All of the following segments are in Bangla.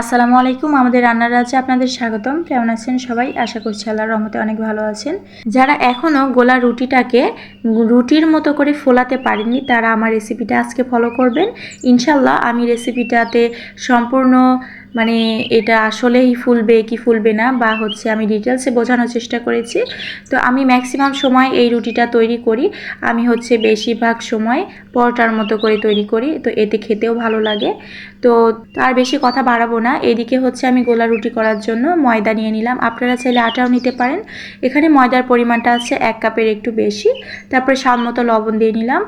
আসসালামু আলাইকুম, আমাদের রান্নার রাজ্যে আপনাদের স্বাগতম। কেমন আছেন সবাই? আশা করছি আল্লাহর রহমতে অনেক ভালো আছেন। যারা এখনও গোলা রুটিটাকে রুটির মতো করে ফোলাতে পারেননি, তারা আমার রেসিপিটা আজকে ফলো করবেন। ইনশাল্লাহ আমি রেসিপিটাতে সম্পূর্ণ মানে এটা আসলেই ফুলবে কি ফুলবে না বা হচ্ছে আমি ডিটেলসে বোঝানোর চেষ্টা করেছি। তো আমি ম্যাক্সিমাম সময় এই রুটিটা তৈরি করি। আমি হচ্ছে বেশিরভাগ সময় পরোটার মতো করে তৈরি করি, তো এতে খেতেও ভালো লাগে। তো তার বেশি কথা বাড়াবো না। এদিকে হচ্ছে আমি গোলা রুটি করার জন্য ময়দা নিয়ে নিলাম। আপনারা চাইলে আটাও নিতে পারেন। এখানে ময়দার পরিমাণটা আছে এক কাপের একটু বেশি। তারপরে মতো লবণ দিয়ে নিলাম।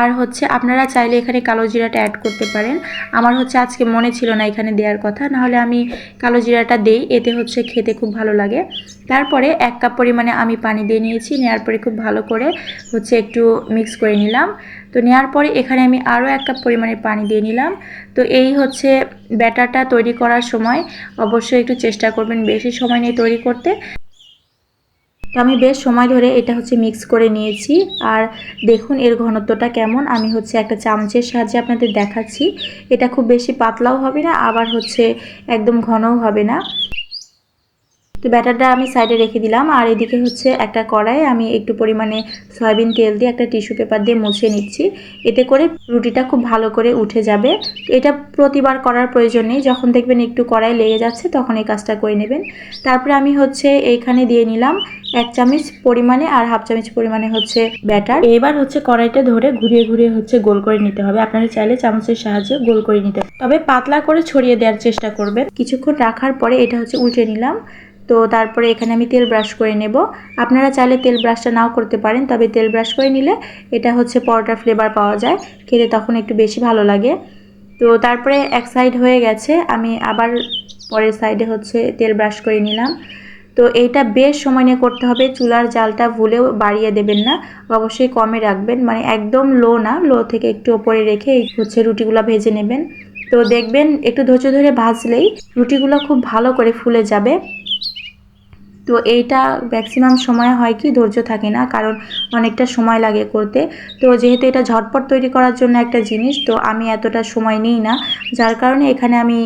আর হচ্ছে আপনারা চাইলে এখানে কালো জিরাটা অ্যাড করতে পারেন। আমার হচ্ছে আজকে মনে ছিল না এখানে দেওয়ার কথা। নাহলে আমি কালো জিরাটা দেই, এতে হচ্ছে খেতে খুব ভালো লাগে। তারপরে এক কাপ পরিমাণে আমি পানি দিয়ে নিয়েছি। নেওয়ার পরে খুব ভালো করে হচ্ছে একটু মিক্স করে নিলাম। তো নেওয়ার পরে এখানে আমি আরও এক কাপ পরিমাণে পানি দিয়ে নিলাম। তো এই হচ্ছে ব্যাটারটা তৈরি করার সময়। অবশ্যই একটু চেষ্টা করবেন বেশি সময় নিয়ে তৈরি করতে। তো আমি বেশ সময় ধরে এটা হচ্ছে মিক্স করে নিয়েছি। আর দেখুন এর ঘনত্বটা কেমন। আমি হচ্ছে একটা চামচের সাহায্যে আপনাদের দেখাচ্ছি। এটা খুব বেশি পাতলাও হবে না, আবার হচ্ছে একদম ঘনও হবে না। তো ব্যাটারটা আমি সাইডে রেখে দিলাম। আর এদিকে হচ্ছে একটা কড়াই, আমি একটু পরিমাণে সয়াবিন তেল দিয়ে একটা টিস্যু পেপার দিয়ে মুছে নিচ্ছি। এতে করে রুটিটা খুব ভালো করে উঠে যাবে। এটা প্রতিবার করার প্রয়োজন নেই। যখন দেখবেন একটু কড়াই লেগে যাচ্ছে, তখন এই কাজটা করে নেবেন। তারপরে আমি হচ্ছে এইখানে দিয়ে নিলাম এক চামচ পরিমাণে আর হাফ চামচ পরিমাণে হচ্ছে ব্যাটার। এবার হচ্ছে কড়াইটা ধরে ঘুরিয়ে ঘুরিয়ে হচ্ছে গোল করে নিতে হবে। আপনারা চাইলে চামচের সাহায্যে গোল করে নিতে তবে পাতলা করে ছড়িয়ে দেওয়ার চেষ্টা করবেন। কিছুক্ষণ রাখার পরে এটা হচ্ছে উল্টে নিলাম। তো তারপরে এখানে আমি তেল ব্রাশ করে নেব। আপনারা চাইলে তেল ব্রাশটা নাও করতে পারেন, তবে তেল ব্রাশ করে নিলে এটা হচ্ছে পরোটার ফ্লেভার পাওয়া যায়, খেতে তখন একটু বেশি ভালো লাগে। তো তারপরে এক সাইড হয়ে গেছে, আমি আবার পরের সাইডে হচ্ছে তেল ব্রাশ করে নিলাম। তো এইটা বেশ সময় নিয়ে করতে হবে, চুলার জালটা ভুলেও বাড়িয়ে দেবেন না, অবশ্যই কমে রাখবেন মানে একদম লো না, লো থেকে একটু ওপরে রেখে হচ্ছে রুটিগুলো ভেজে নেবেন। তো দেখবেন একটু ধৈর্য ধরে ভাজলেই রুটিগুলো খুব ভালো করে ফুলে যাবে। তো এইটা ম্যাক্সিমাম সময় হয় কি ধৈর্য থাকে না, কারণ অনেকটা সময় লাগে করতে। তো যেহেতু এটা ঝটপট তৈরি করার জন্য একটা জিনিস, তো আমি এতটা সময় নিই না। যার কারণে এখানে আমি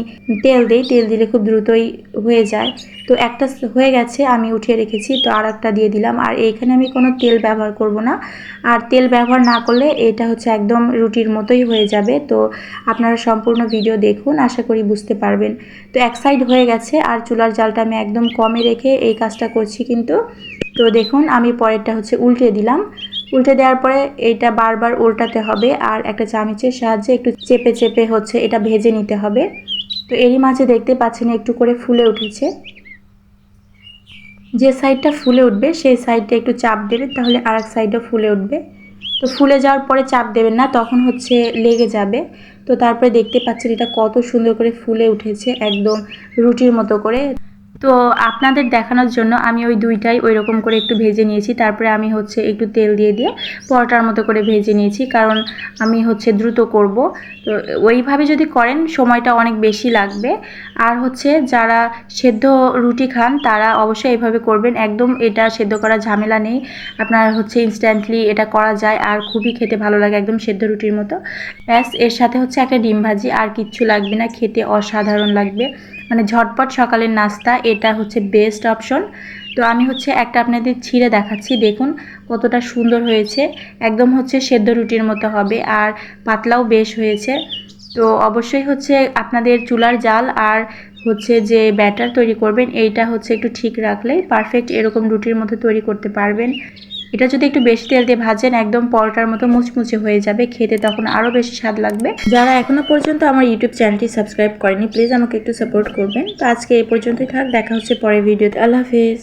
তেল দিই, তেল দিলে খুব দ্রুতই হয়ে যায়। তো একটা হয়ে গেছে, আমি উঠিয়ে রেখেছি, তো আর একটা দিয়ে দিলাম। আর এইখানে আমি কোনো তেল ব্যবহার করব না। আর তেল ব্যবহার না করলে এটা হচ্ছে একদম রুটির মতোই হয়ে যাবে। তো আপনারা সম্পূর্ণ ভিডিও দেখুন, আশা করি বুঝতে পারবেন। তো এক সাইড হয়ে গেছে, আর চুলার জালটা আমি একদম কমে রেখে এই কাজটা করছি কিন্তু। তো দেখুন, আমি পরেরটা হচ্ছে উল্টে দিলাম। উল্টে দেওয়ার পরে এইটা বারবার উল্টাতে হবে, আর একটা চামিচের সাহায্যে একটু চেপে চেপে হচ্ছে এটা ভেজে নিতে হবে। তো এরই মাঝে দেখতে পাচ্ছেন, একটু করে ফুলে উঠেছে। যে সাইডটা ফুলে উঠবে, সেই সাইডটা একটু চাপ দেবে, তাহলে আর এক সাইডও ফুলে উঠবে। তো ফুলে যাওয়ার পরে চাপ দেবেন না, তখন হচ্ছে লেগে যাবে। তো তারপরে দেখতে পাচ্ছেন এটা কত সুন্দর করে ফুলে উঠেছে, একদম রুটির মতো করে। তো আপনাদের দেখানোর জন্য আমি ওই দুইটাই ওই রকম করে একটু ভেজে নিয়েছি। তারপরে আমি হচ্ছে একটু তেল দিয়ে দিয়ে পরোটার মতো করে ভেজে নিয়েছি, কারণ আমি হচ্ছে দ্রুত করব। তো ওইভাবে যদি করেন সময়টা অনেক বেশি লাগবে। আর হচ্ছে যারা সেদ্ধ রুটি খান, তারা অবশ্যই এইভাবে করবেন। একদম এটা সেদ্ধ করার ঝামেলা নেই। আপনার হচ্ছে ইনস্ট্যান্টলি এটা করা যায় আর খুবই খেতে ভালো লাগে একদম সেদ্ধ রুটির মতো। ব্যাস, এর সাথে হচ্ছে একটা ডিম ভাজি, আর কিচ্ছু লাগবে না। খেতে অসাধারণ লাগবে। মানে ঝটপট সকালের নাস্তা, এটা হচ্ছে বেস্ট অপশন তো আমি হচ্ছে একটা আপনাদের ছিঁড়ে দেখাচ্ছি, দেখুন কতটা সুন্দর হয়েছে। একদম হচ্ছে সেদ্ধ রুটির মতো হবে আর পাতলাও বেশ হয়েছে। তো অবশ্যই হচ্ছে আপনাদের চুলার জাল আর হচ্ছে যে ব্যাটার তৈরি করবেন, এইটা হচ্ছে একটু ঠিক রাখলে পারফেক্ট এরকম রুটির মতো তৈরি করতে পারবেন। এটা যদি একটু বেশি তেল দিয়ে ভাজেন, একদম পরোটার মতো মুচমুচে হয়ে যাবে, খেতে তখন আরও বেশি স্বাদ লাগবে। যারা এখনও পর্যন্ত আমার ইউটিউব চ্যানেলটি সাবস্ক্রাইব করেনি প্লিজ আমাকে একটু সাপোর্ট করবেন। তো আজকে এই পর্যন্তই থাক, দেখা হচ্ছে পরের ভিডিওতে আল্লাহ হাফিজ।